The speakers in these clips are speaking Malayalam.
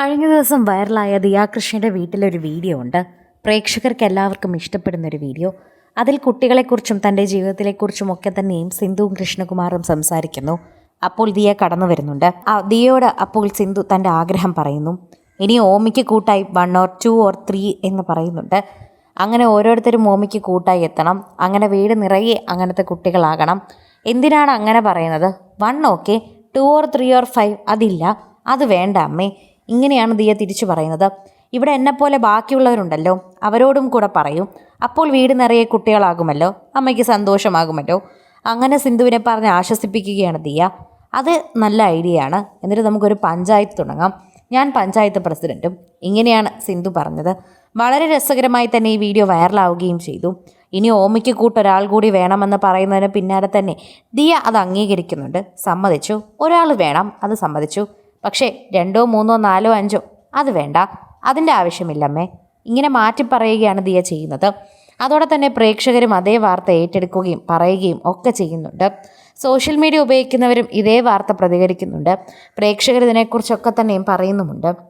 കഴിഞ്ഞ ദിവസം വൈറലായ ദിയാകൃഷ്ണയുടെ വീട്ടിലൊരു വീഡിയോ ഉണ്ട്. പ്രേക്ഷകർക്ക് എല്ലാവർക്കും ഇഷ്ടപ്പെടുന്ന ഒരു വീഡിയോ. അതിൽ കുട്ടികളെക്കുറിച്ചും തന്റെ ജീവിതത്തിലെക്കുറിച്ചും ഒക്കെ തന്നെയും സിന്ധുവും കൃഷ്ണകുമാറും സംസാരിക്കുന്നു. അപ്പോൾ ദിയ കടന്നു വരുന്നുണ്ട്. ദിയയോട് അപ്പോൾ സിന്ധു തന്റെ ആഗ്രഹം പറയുന്നു. ഇനി ഓമിക്ക് കൂട്ടായി one or two or three എന്ന് പറയുന്നുണ്ട്. അങ്ങനെ ഓരോരുത്തരും ഓമിക്ക് കൂട്ടായി എത്തണം. അങ്ങനെ വീട് നിറയെ അങ്ങനത്തെ കുട്ടികളാകണം. എന്തിനാണ് അങ്ങനെ പറയുന്നത്? One okay two or three or five അതില്ല. അത് വേണ്ട അമ്മേ. ഇങ്ങനെയാണ് ദിയ തിരിച്ചു പറയുന്നത്. ഇവിടെ എന്നെപ്പോലെ ബാക്കിയുള്ളവരുണ്ടല്ലോ. അവരോടും കൂടെ പറയും. അപ്പോൾ വീട് നിറയെ കുട്ടികളാകുമല്ലോ. അമ്മയ്ക്ക് സന്തോഷമാകുമല്ലോ. അങ്ങനെ സിന്ധുവിനെ പറഞ്ഞ് ആശ്വസിപ്പിക്കുകയാണ് ദിയ. അത് നല്ല ഐഡിയ ആണ് എന്നിട്ട് നമുക്കൊരു പഞ്ചായത്ത് തുടങ്ങാം. ഞാൻ പഞ്ചായത്ത് പ്രസിഡന്റും ഇങ്ങനെയാണ് സിന്ധു പറഞ്ഞത്. വളരെ രസകരമായി തന്നെ ഈ വീഡിയോ വൈറലാവുകയും ചെയ്തു. ഇനി ഓമിക്ക് കൂട്ടൊരാൾ കൂടി വേണമെന്ന് പറയുന്നതിന് പിന്നാലെ തന്നെ ദിയ അത് അംഗീകരിക്കുന്നുണ്ട്. സമ്മതിച്ചു. ഒരാൾ വേണം. അത് സമ്മതിച്ചു. പക്ഷേ രണ്ടോ മൂന്നോ നാലോ അഞ്ചോ അത് വേണ്ട. അതിന്റെ ആവശ്യമില്ലമ്മേ. ഇങ്ങനെ മാറ്റി പറയുകയാണ് ദിയ ചെയ്യുന്നത്. അതോടെ തന്നെ പ്രേക്ഷകരും അതേ വാർത്ത ഏറ്റെടുക്കുകയും പറയുകയും ഒക്കെ ചെയ്യുന്നുണ്ട്. സോഷ്യൽ മീഡിയ ഉപയോഗിക്കുന്നവരും ഇതേ വാർത്ത പ്രതികരിക്കുന്നുണ്ട്. പ്രേക്ഷകർ ഇതിനെക്കുറിച്ചൊക്കെ തന്നെയും പറയുന്നുമുണ്ട്.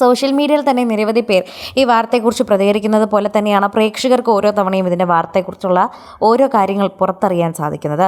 സോഷ്യൽ മീഡിയയിൽ തന്നെ നിരവധി പേർ ഈ വാർത്തയെക്കുറിച്ച് പ്രതികരിക്കുന്നത് പോലെ തന്നെയാണ് പ്രേക്ഷകർക്ക് ഓരോ തവണയും ഇതിന്റെ വാർത്തയെക്കുറിച്ചുള്ള ഓരോ കാര്യങ്ങൾ പുറത്തറിയാൻ സാധിക്കുന്നത്.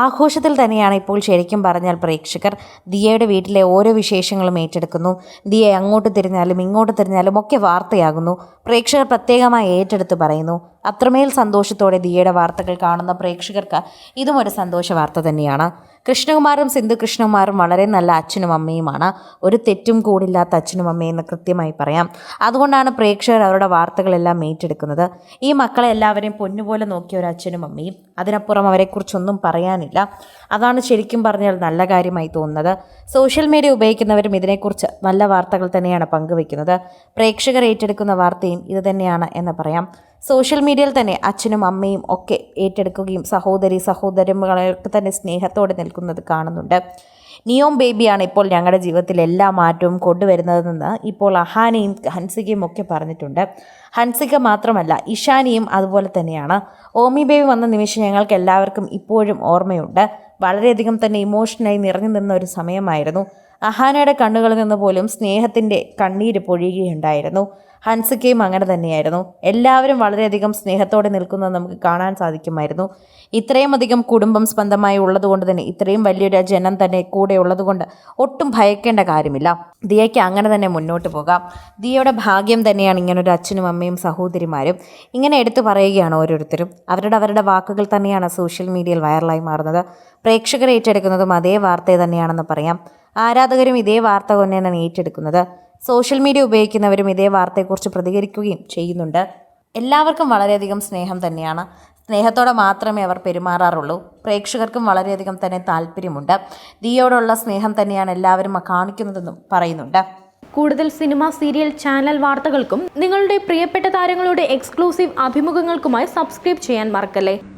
ആഘോഷത്തിൽ തന്നെയാണ് ഇപ്പോൾ ശരിക്കും പറഞ്ഞാൽ പ്രേക്ഷകർ ദിയയുടെ വീട്ടിലെ ഓരോ വിശേഷങ്ങളും ഏറ്റെടുക്കുന്നു. ദിയ അങ്ങോട്ട് തിരിഞ്ഞാലും ഇങ്ങോട്ട് തിരിഞ്ഞാലും ഒക്കെ വാർത്തയാകുന്നു. പ്രേക്ഷകർ പ്രത്യേകമായി ഏറ്റെടുത്ത് പറയുന്നു. അത്രമേൽ സന്തോഷത്തോടെ ദിയയുടെ വാർത്തകൾ കാണുന്ന പ്രേക്ഷകർക്ക് ഇതും ഒരു സന്തോഷ വാർത്ത തന്നെയാണ്. കൃഷ്ണകുമാറും സിന്ധു കൃഷ്ണകുമാറും വളരെ നല്ല അച്ഛനും അമ്മയുമാണ്. ഒരു തെറ്റും കൂടില്ലാത്ത അച്ഛനും അമ്മയെന്ന് കൃത്യമായി പറയാം. അതുകൊണ്ടാണ് പ്രേക്ഷകർ അവരുടെ വാർത്തകളെല്ലാം ഏറ്റെടുക്കുന്നത്. ഈ മക്കളെ എല്ലാവരെയും പൊന്നുപോലെ നോക്കിയ ഒരു അച്ഛനും അമ്മയും അതിനപ്പുറം അവരെക്കുറിച്ചൊന്നും പറയാനില്ല. അതാണ് ശരിക്കും പറഞ്ഞാൽ നല്ല കാര്യമായി തോന്നുന്നത്. സോഷ്യൽ മീഡിയ ഉപയോഗിക്കുന്നവരും ഇതിനെക്കുറിച്ച് നല്ല വാർത്തകൾ തന്നെയാണ് പങ്കുവെക്കുന്നത് പ്രേക്ഷകർ ഏറ്റെടുക്കുന്ന വാർത്തയും ഇത് തന്നെയാണ് എന്ന് പറയാം. സോഷ്യൽ മീഡിയയിൽ തന്നെ അച്ഛനും അമ്മയും ഒക്കെ ഏറ്റെടുക്കുകയും സഹോദരി സഹോദരങ്ങൾക്ക് തന്നെ സ്നേഹത്തോടെ നിൽക്കുന്നത് കാണുന്നുണ്ട്. നിയോം ബേബിയാണ് ഇപ്പോൾ ഞങ്ങളുടെ ജീവിതത്തിൽ എല്ലാ മാറ്റവും കൊണ്ടുവരുന്നതെന്ന് ഇപ്പോൾ അഹാനയും ഹൻസികയും ഒക്കെ പറഞ്ഞിട്ടുണ്ട്. ഹൻസിക മാത്രമല്ല ഇഷാനിയും അതുപോലെ തന്നെയാണ്. ഓമി ബേബി വന്ന നിമിഷം ഞങ്ങൾക്ക് എല്ലാവർക്കും ഇപ്പോഴും ഓർമ്മയുണ്ട്. വളരെയധികം തന്നെ ഇമോഷനായി നിറഞ്ഞു നിന്ന ഒരു സമയമായിരുന്നു. അഹാനയുടെ കണ്ണുകളിൽ നിന്ന് പോലും സ്നേഹത്തിന്റെ കണ്ണീര് പൊഴിയുകയുണ്ടായിരുന്നു. ഹൻസിക്കയും അങ്ങനെ തന്നെയായിരുന്നു. എല്ലാവരും വളരെയധികം സ്നേഹത്തോടെ നിൽക്കുന്നത് നമുക്ക് കാണാൻ സാധിക്കുമായിരുന്നു. ഇത്രയും അധികം കുടുംബം സ്പന്ദമായി ഉള്ളതുകൊണ്ട് തന്നെ ഇത്രയും വലിയൊരു ജനം തന്നെ കൂടെ ഉള്ളതുകൊണ്ട് ഒട്ടും ഭയക്കേണ്ട കാര്യമില്ല. ദിയയ്ക്ക് അങ്ങനെ തന്നെ മുന്നോട്ട് പോകാം. ദിയയുടെ ഭാഗ്യം തന്നെയാണ് ഇങ്ങനൊരു അച്ഛനും അമ്മയും സഹോദരിമാരും. ഇങ്ങനെ എടുത്തു പറയുകയാണ് ഓരോരുത്തരും. അവരുടെ അവരുടെ വാക്കുകൾ തന്നെയാണ് സോഷ്യൽ മീഡിയയിൽ വൈറലായി മാറുന്നത്. പ്രേക്ഷകർ ഏറ്റെടുക്കുന്നതും അതേ വാർത്തയെ തന്നെയാണെന്ന് പറയാം. ആരാധകരും ഇതേ വാർത്ത തന്നെയാണ് ഏറ്റെടുക്കുന്നത് സോഷ്യൽ മീഡിയ ഉപയോഗിക്കുന്നവരും ഇതേ വാർത്തയെക്കുറിച്ച് പ്രതികരിക്കുകയും ചെയ്യുന്നുണ്ട്. എല്ലാവർക്കും വളരെയധികം സ്നേഹം തന്നെയാണ്. സ്നേഹത്തോടെ മാത്രമേ അവർ പെരുമാറാറുള്ളൂ. പ്രേക്ഷകർക്കും വളരെയധികം തന്നെ താല്പര്യമുണ്ട്. ദിയോടുള്ള സ്നേഹം തന്നെയാണ് എല്ലാവരും കാണിക്കുന്നതെന്നും പറയുന്നുണ്ട്. കൂടുതൽ സിനിമ സീരിയൽ ചാനൽ വാർത്തകൾക്കും നിങ്ങളുടെ പ്രിയപ്പെട്ട താരങ്ങളുടെ എക്സ്ക്ലൂസീവ് അഭിമുഖങ്ങൾക്കുമായി സബ്സ്ക്രൈബ് ചെയ്യാൻ മറക്കല്ലേ?